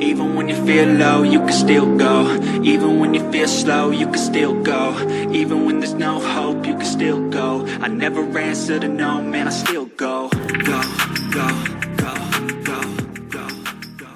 Even when you feel low, you can still go. Even when you feel slow, you can still go. Even when there's no hope, you can still go. I never answer to no, man, I still go. Go, go, go, go, go, go.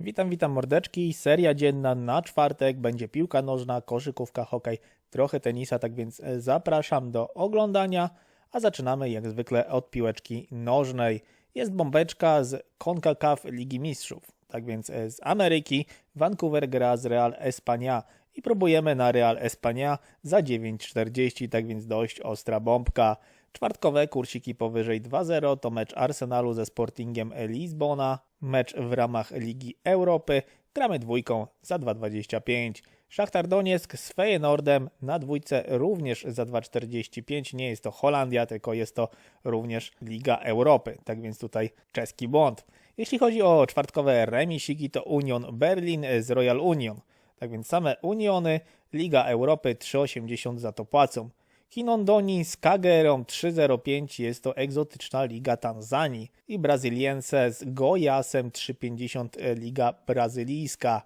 Witam, witam mordeczki. Seria dzienna na czwartek będzie piłka nożna, koszykówka, hokej, trochę tenisa, tak więc e, zapraszam do oglądania, a zaczynamy jak zwykle od piłeczki nożnej. Jest bombeczka z CONCACAF Ligi Mistrzów, tak więc e, z Ameryki Vancouver gra z Real Espania i próbujemy na Real Espania za 9,40, tak więc dość ostra bombka. Czwartkowe kursiki powyżej 2-0 to mecz Arsenalu ze Sportingiem Lizbona, mecz w ramach Ligi Europy. Gramy dwójką za 2,25. Szachtar Donieck z Feyenoordem na dwójce również za 2,45. Nie jest to Holandia, tylko jest to również Liga Europy. Tak więc tutaj czeski błąd. Jeśli chodzi o czwartkowe remisiki, to Union Berlin z Royal Union. Tak więc same Uniony, Liga Europy 3,80 za to płacą. Kinondoni z Kagerą 3,05 jest to egzotyczna liga Tanzanii i Brazyliense z Goiasem 3,50 liga brazylijska.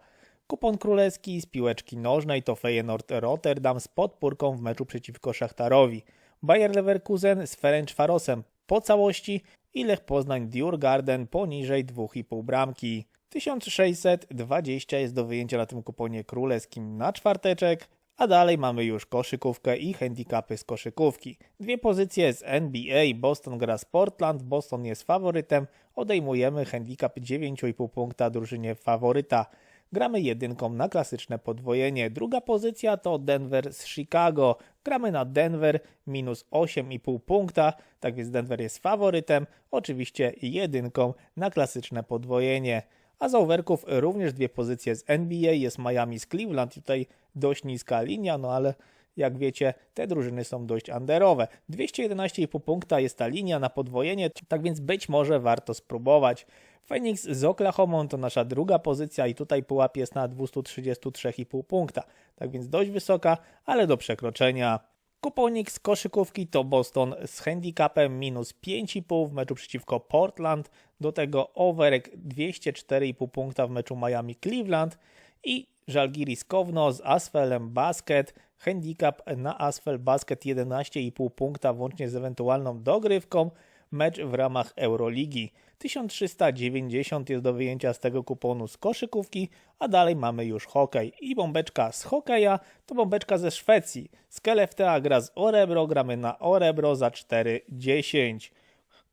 Kupon królewski z piłeczki nożnej to Feyenoord Rotterdam z podpórką w meczu przeciwko Szachtarowi. Bayer Leverkusen z Ferencvarosem po całości i Lech Poznań Djurgarden poniżej 2,5 bramki. 1620 jest do wyjęcia na tym kuponie królewskim na czwarteczek, a dalej mamy już koszykówkę i handicapy z koszykówki. Dwie pozycje z NBA. Boston gra z Portland. Boston jest faworytem. Odejmujemy handicap 9,5 punkta drużynie faworyta. Gramy jedynką na klasyczne podwojenie. Druga pozycja to Denver z Chicago. Gramy na Denver minus 8,5 punkta. Tak więc Denver jest faworytem. Oczywiście jedynką na klasyczne podwojenie. A z overków również dwie pozycje z NBA. Jest Miami z Cleveland. Tutaj dość niska linia, no ale jak wiecie, te drużyny są dość underowe. 211,5 punkta jest ta linia na podwojenie, tak więc być może warto spróbować. Phoenix z Oklahoma to nasza druga pozycja i tutaj pułap jest na 233,5 punkta. Tak więc dość wysoka, ale do przekroczenia. Kuponik z koszykówki to Boston z handicapem minus 5,5 w meczu przeciwko Portland. Do tego overek 204,5 punkta w meczu Miami-Cleveland i Żalgiris Kowno z Asfelem Basket. Handicap na Asfel Basket 11,5 punkta włącznie z ewentualną dogrywką. Mecz w ramach Euroligi. 1390 jest do wyjęcia z tego kuponu z koszykówki, a dalej mamy już hokej. I bombeczka z hokeja to bombeczka ze Szwecji. Skeleftea gra z Orebro, gramy na Orebro za 4,10.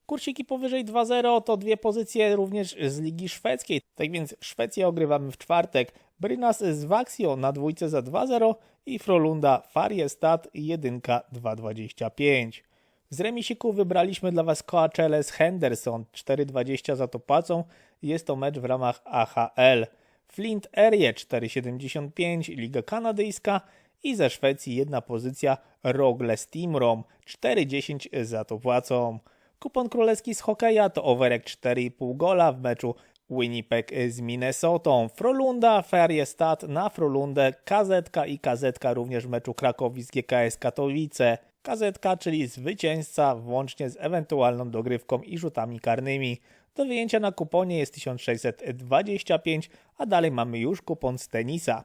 Kursiki powyżej 2-0 to dwie pozycje również z Ligi Szwedzkiej. Tak więc Szwecję ogrywamy w czwartek. Brynas z Vaxio na dwójce za 2-0 i Frolunda Fariestad 1 2,25. Z remisiku wybraliśmy dla Was Coachelle z Henderson 4,20 za to płacą. Jest to mecz w ramach AHL. Flint Erie 4,75 Liga Kanadyjska i ze Szwecji jedna pozycja Rogle Steamrom 4,10 za to płacą. Kupon królewski z hokeja to overek 4,5 gola w meczu Winnipeg z Minnesotą. Frolunda, Feriestad na Frolundę, kazetka i kazetka również w meczu Krakowi z GKS Katowice. Kazetka, czyli zwycięzca włącznie z ewentualną dogrywką i rzutami karnymi. Do wyjęcia na kuponie jest 1625, a dalej mamy już kupon z tenisa.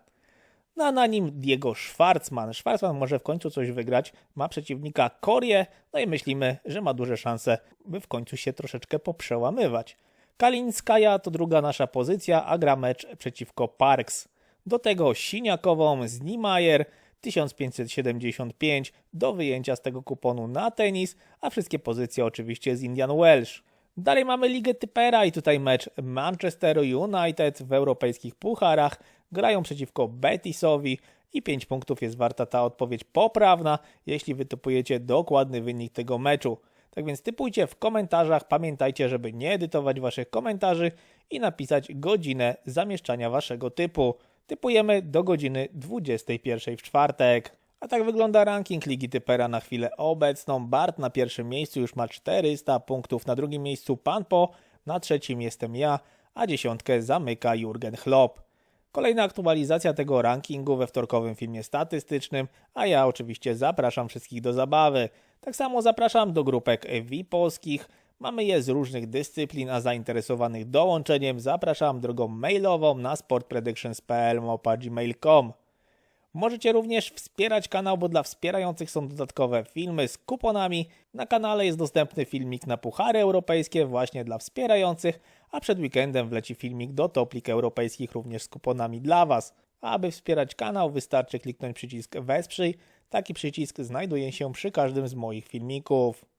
No a na nim Diego Schwarzman. Schwarzman może w końcu coś wygrać. Ma przeciwnika Korię, no i myślimy, że ma duże szanse, by w końcu się troszeczkę poprzełamywać. Kalinskaja to druga nasza pozycja, a gra mecz przeciwko Parks. Do tego Siniakową z Niemeyer 1575 do wyjęcia z tego kuponu na tenis, a wszystkie pozycje oczywiście z Indian Welsh. Dalej mamy Ligę Typera i tutaj mecz Manchester United w europejskich pucharach. Grają przeciwko Betisowi i 5 punktów jest warta ta odpowiedź poprawna, jeśli wytypujecie dokładny wynik tego meczu. Tak więc typujcie w komentarzach, pamiętajcie, żeby nie edytować waszych komentarzy i napisać godzinę zamieszczania waszego typu. Typujemy do godziny 21 w czwartek. A tak wygląda ranking Ligi Typera na chwilę obecną. Bart na pierwszym miejscu już ma 400 punktów, na drugim miejscu Panpo, na trzecim jestem ja, a dziesiątkę zamyka Jurgen Klopp. Kolejna aktualizacja tego rankingu we wtorkowym filmie statystycznym, a ja oczywiście zapraszam wszystkich do zabawy. Tak samo zapraszam do grupek VIP polskich. Mamy je z różnych dyscyplin, a zainteresowanych dołączeniem zapraszam drogą mailową na sportpredictions.pl.gmail.com. Możecie również wspierać kanał, bo dla wspierających są dodatkowe filmy z kuponami. Na kanale jest dostępny filmik na Puchary Europejskie właśnie dla wspierających, a przed weekendem wleci filmik do Top Lig Europejskich również z kuponami dla Was. Aby wspierać kanał wystarczy kliknąć przycisk Wesprzyj. Taki przycisk znajduje się przy każdym z moich filmików.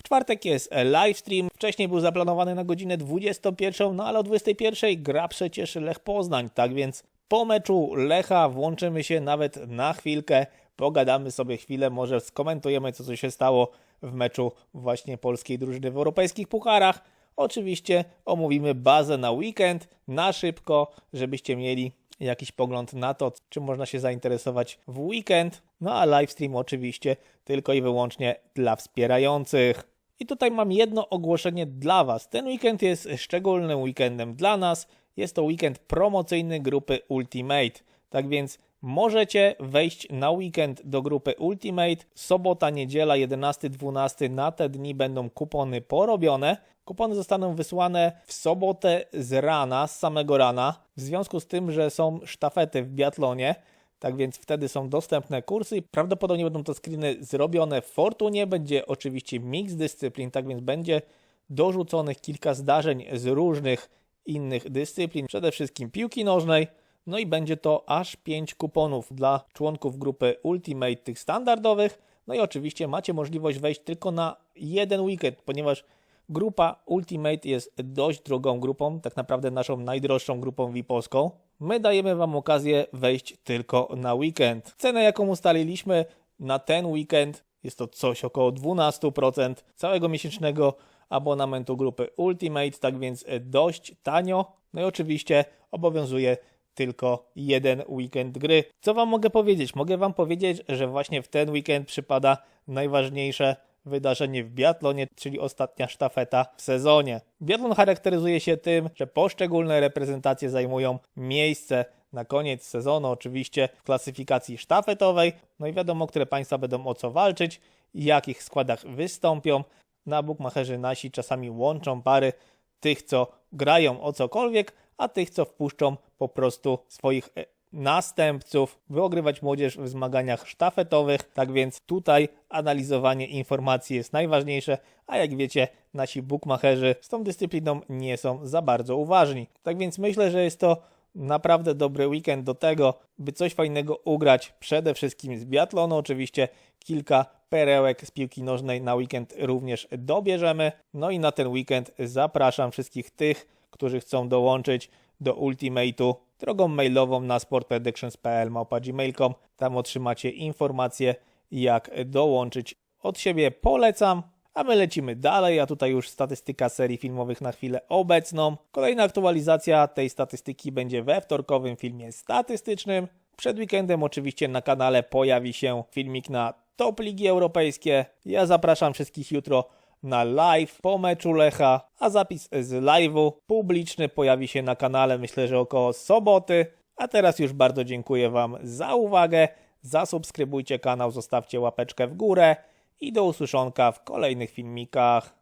W czwartek jest livestream. Wcześniej był zaplanowany na godzinę 21, no ale o 21 gra przecież Lech Poznań. Tak więc po meczu Lecha włączymy się nawet na chwilkę, pogadamy sobie chwilę, może skomentujemy co, się stało w meczu właśnie polskiej drużyny w europejskich pucharach. Oczywiście omówimy bazę na weekend, na szybko, żebyście mieli jakiś pogląd na to, czym można się zainteresować w weekend. No a livestream oczywiście tylko i wyłącznie dla wspierających. I tutaj mam jedno ogłoszenie dla Was. Ten weekend jest szczególnym weekendem dla nas. Jest to weekend promocyjny grupy Ultimate. Tak więc możecie wejść na weekend do grupy Ultimate. Sobota, niedziela, 11-12 na te dni będą kupony porobione. Kupony zostaną wysłane w sobotę z rana, z samego rana. W związku z tym, że są sztafety w biatlonie, tak więc wtedy są dostępne kursy prawdopodobnie będą to screeny zrobione w Fortunie. Będzie oczywiście miks dyscyplin, tak więc będzie dorzuconych kilka zdarzeń z różnych innych dyscyplin, przede wszystkim piłki nożnej. No i będzie to aż 5 kuponów dla członków grupy Ultimate tych standardowych. No i oczywiście macie możliwość wejść tylko na jeden weekend, ponieważ grupa Ultimate jest dość drogą grupą, tak naprawdę naszą najdroższą grupą VIP-owską. My dajemy Wam okazję wejść tylko na weekend. Cenę, jaką ustaliliśmy na ten weekend, jest to coś około 12% całego miesięcznego abonamentu grupy Ultimate, tak więc dość tanio. No i oczywiście obowiązuje tylko jeden weekend gry. Co Wam mogę powiedzieć? Mogę Wam powiedzieć, że właśnie w ten weekend przypada najważniejsze wydarzenie w biatlonie, czyli ostatnia sztafeta w sezonie. Biatlon charakteryzuje się tym, że poszczególne reprezentacje zajmują miejsce na koniec sezonu, oczywiście w klasyfikacji sztafetowej. No i wiadomo, które państwa będą o co walczyć i jakich składach wystąpią. Na bukmacherzy nasi czasami łączą pary tych, co grają o cokolwiek, a tych, co wpuszczą po prostu swoich e, następców, by ogrywać młodzież w zmaganiach sztafetowych. Tak więc tutaj analizowanie informacji jest najważniejsze, a jak wiecie, nasi bookmacherzy z tą dyscypliną nie są za bardzo uważni. Tak więc myślę, że jest to naprawdę dobry weekend do tego, by coś fajnego ugrać. Przede wszystkim z biatlonu, oczywiście kilka perełek z piłki nożnej na weekend również dobierzemy. No i na ten weekend zapraszam wszystkich tych, którzy chcą dołączyć do Ultimate'u drogą mailową na sportpredictions.pl.gmail.com. Tam otrzymacie informacje, jak dołączyć. Od siebie polecam, a my lecimy dalej, a tutaj już statystyka serii filmowych na chwilę obecną. Kolejna aktualizacja tej statystyki będzie we wtorkowym filmie statystycznym. Przed weekendem oczywiście na kanale pojawi się filmik na Top Ligi Europejskie. Ja zapraszam wszystkich jutro na live po meczu Lecha, a zapis z live'u publiczny pojawi się na kanale myślę, że około soboty. A teraz już bardzo dziękuję Wam za uwagę. Zasubskrybujcie kanał, zostawcie łapeczkę w górę i do usłyszonka w kolejnych filmikach.